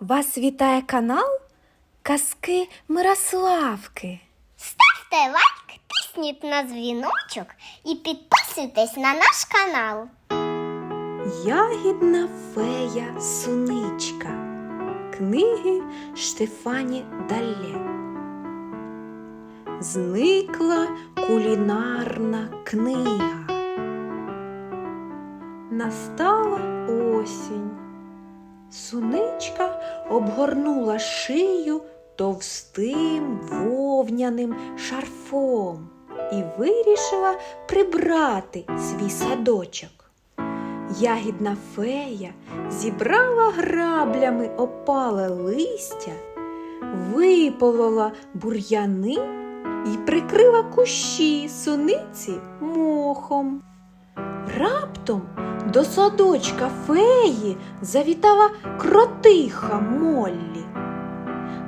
Вас вітає канал Казки Мирославки. Ставте лайк, тисніть на дзвіночок і підписуйтесь на наш канал. Ягідна фея Суничка. Книги Штефані Далле. Зникла кулінарна книга. Настала осінь. Суничка обгорнула шию товстим вовняним шарфом і вирішила прибрати свій садочок. Ягідна фея зібрала граблями опале листя, виполола бур'яни і прикрила кущі суниці мохом. Раптом до садочка феї завітала кротиха Моллі.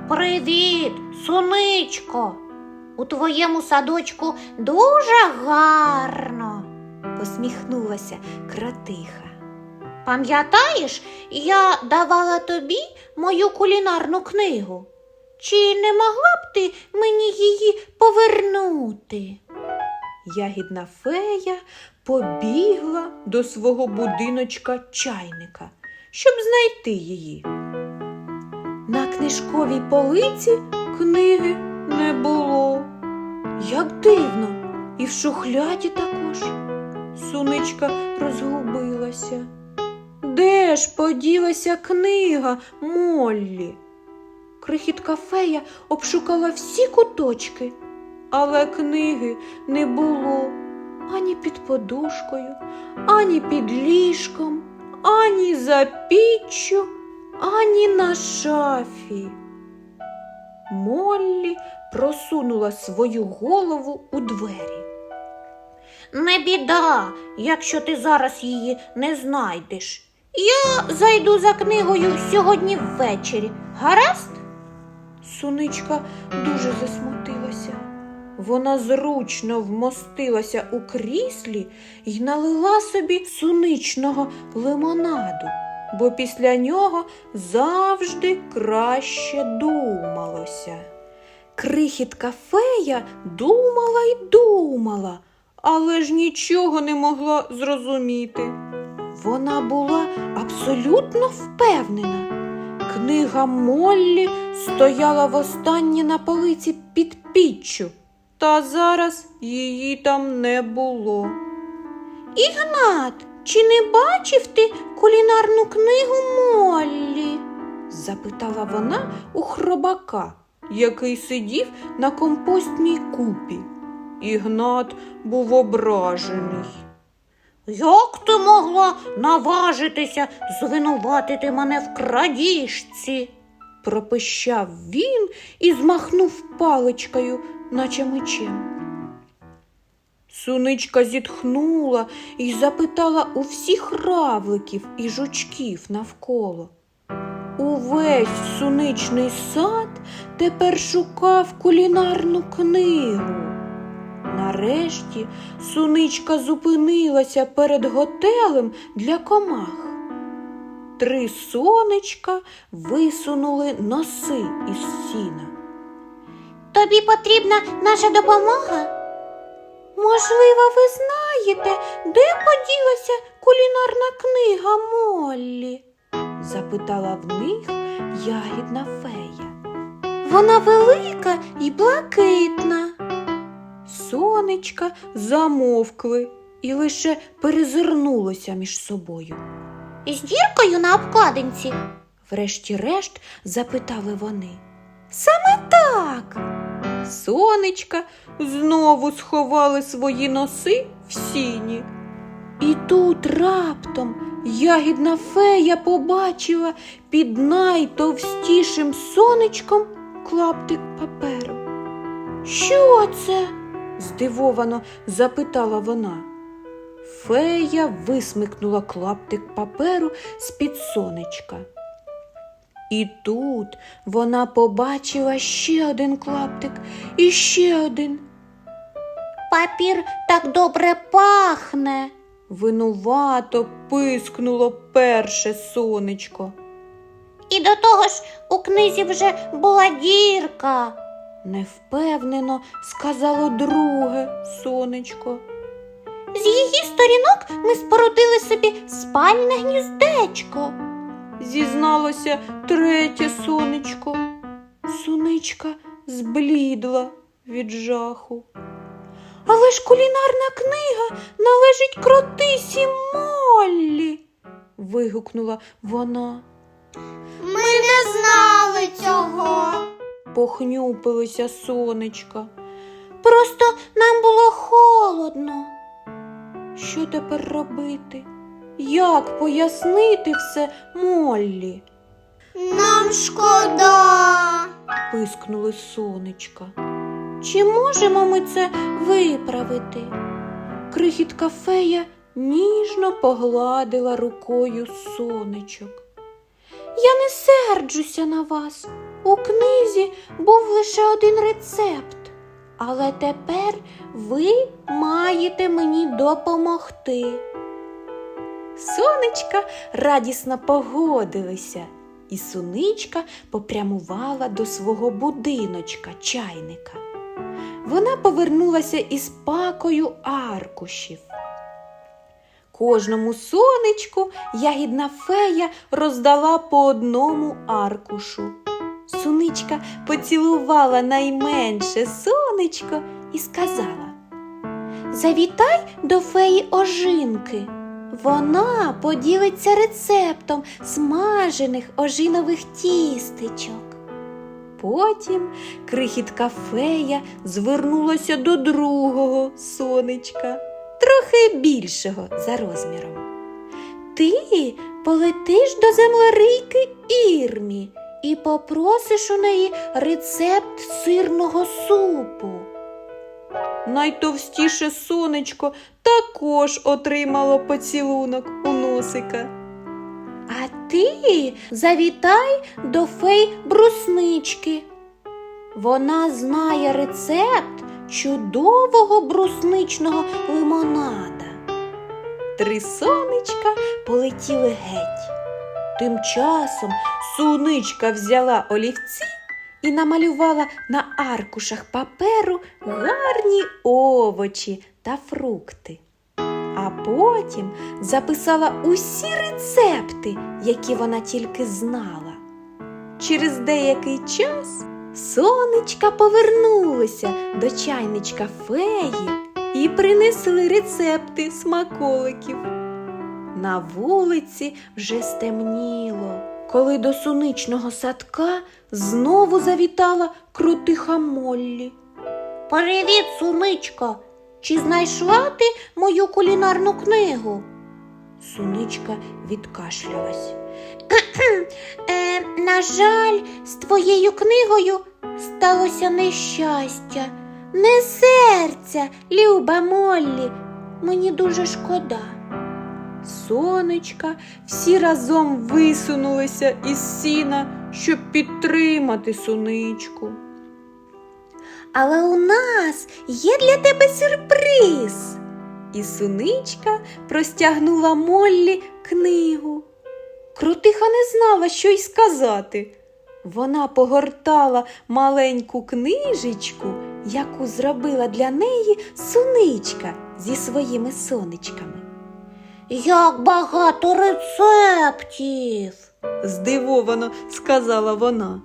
Привіт, соничко! У твоєму садочку дуже гарно. Посміхнулася кротиха. Пам'ятаєш, я давала тобі мою кулінарну книгу. Чи не могла б ти мені її повернути? Ягідна фея побігла до свого будиночка чайника, щоб знайти її. На книжковій полиці книги не було. Як дивно, і в шухляді також. Суничка розгубилася. Де ж поділася книга Моллі? Крихітка фея обшукала всі куточки, але книги не було ані під подушкою, ані під ліжком, ані за піччю, ані на шафі. Моллі просунула свою голову у двері. Не біда, якщо ти зараз її не знайдеш. Я зайду за книгою сьогодні ввечері. Гаразд? Суничка дуже засмутилася. Вона зручно вмостилася у кріслі й налила собі суничного лимонаду, бо після нього завжди краще думалося. Крихітка фея думала й думала, але ж нічого не могла зрозуміти. Вона була абсолютно впевнена. Книга Моллі стояла востаннє на полиці під піччю, та зараз її там не було. Ігнат, чи не бачив ти кулінарну книгу Моллі? запитала вона у хробака, який сидів на компостній купі. Ігнат був ображений. Як ти могла наважитися звинуватити мене в крадіжці? пропищав він і змахнув паличкою, наче мечем. Суничка зітхнула і запитала у всіх равликів і жучків навколо. Увесь суничний сад тепер шукав кулінарну книгу. Нарешті суничка зупинилася перед готелем для комах. Три сонечка висунули носи із сіна. Тобі потрібна наша допомога? Можливо, ви знаєте, де поділася кулінарна книга Моллі? запитала в них ягідна фея. Вона велика і блакитна. Сонечка замовкли і лише перезирнулося між собою. Із діркою на обкладинці. Врешті-решт запитали вони. Саме так. Сонечка знову сховали свої носи в сіні. І тут раптом ягідна фея побачила під найтовстішим сонечком клаптик паперу. Що це? здивовано запитала вона. Фея висмикнула клаптик паперу з-під сонечка. І тут вона побачила ще один клаптик і ще один. Папір так добре пахне. Винувато пискнуло перше сонечко. І до того ж у книзі вже була дірка. Невпевнено сказало друге сонечко. З її сторінок ми спорудили собі спальне гніздечко. Зізналося третє сонечко. Сонечка зблідла від жаху. Але ж кулінарна книга належить кротисі Моллі. вигукнула вона. Ми не знали цього. Похнюпилося сонечка. Просто нам було холодно. Що тепер робити? Як пояснити все Моллі? Нам шкода. пискнули сонечка. Чи можемо ми це виправити? Крихітка фея ніжно погладила рукою сонечок. Я не серджуся на вас. У книзі був лише один рецепт, але тепер ви маєте мені допомогти. Сонечка радісно погодилися, і суничка попрямувала до свого будиночка чайника. Вона повернулася із пакою аркушів. Кожному сонечку ягідна фея роздала по одному аркушу. Суничка поцілувала найменше сонечко і сказала Завітай до феї ожинки. Вона поділиться рецептом смажених ожинових тістечок. Потім крихітка фея звернулася до другого сонечка, трохи більшого за розміром. Ти полетиш до землерийки Ірмі і попросиш у неї рецепт сирного супу. Найтовстіше сонечко також отримало поцілунок у носика. А ти завітай до фей бруснички. Вона знає рецепт чудового брусничного лимонада. Три сонечка полетіли геть. Тим часом суничка взяла олівці і намалювала на аркушах паперу гарні овочі та фрукти. А потім записала усі рецепти, які вона тільки знала. Через деякий час сонечка повернулися до чайничка феї і принесли рецепти смаколиків. На вулиці вже стемніло, коли до суничного садка знову завітала крутиха Моллі. Привіт, суничко. Чи знайшла ти мою кулінарну книгу? Суничка відкашлялась. Е, на жаль, з твоєю книгою сталося нещастя. Не серця, люба Моллі. Мені дуже шкода. Сонечка всі разом висунулися із сіна, щоб підтримати суничку. Але у нас є для тебе сюрприз. І суничка простягнула Моллі книгу. Крутиха не знала, що й сказати. Вона погортала маленьку книжечку, яку зробила для неї суничка зі своїми сонечками. Як багато рецептів. Здивовано сказала вона.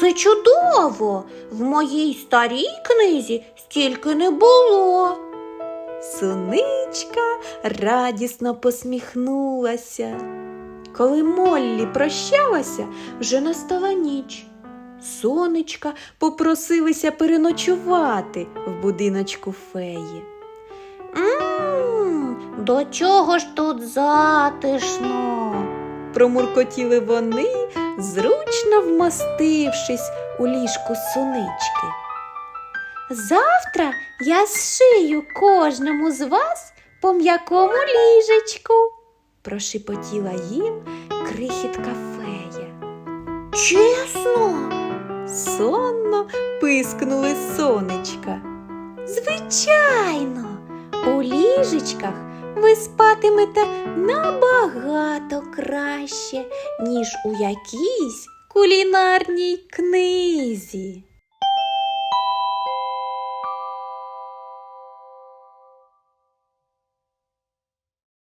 Це чудово. В моїй старій книзі стільки не було. Суничка радісно посміхнулася. Коли Моллі прощалася, вже настала ніч. Сонечка попросилися переночувати в будиночку феї. До чого ж тут затишно? Промуркотіли вони, зручно вмостившись у ліжку сунички. Завтра я зшию кожному з вас по м'якому ліжечку, прошепотіла їм крихітка фея. Чесно? Сонно пискнули сонечка. Звичайно, у ліжечках ви спатимете набагато краще, ніж у якійсь кулінарній книзі.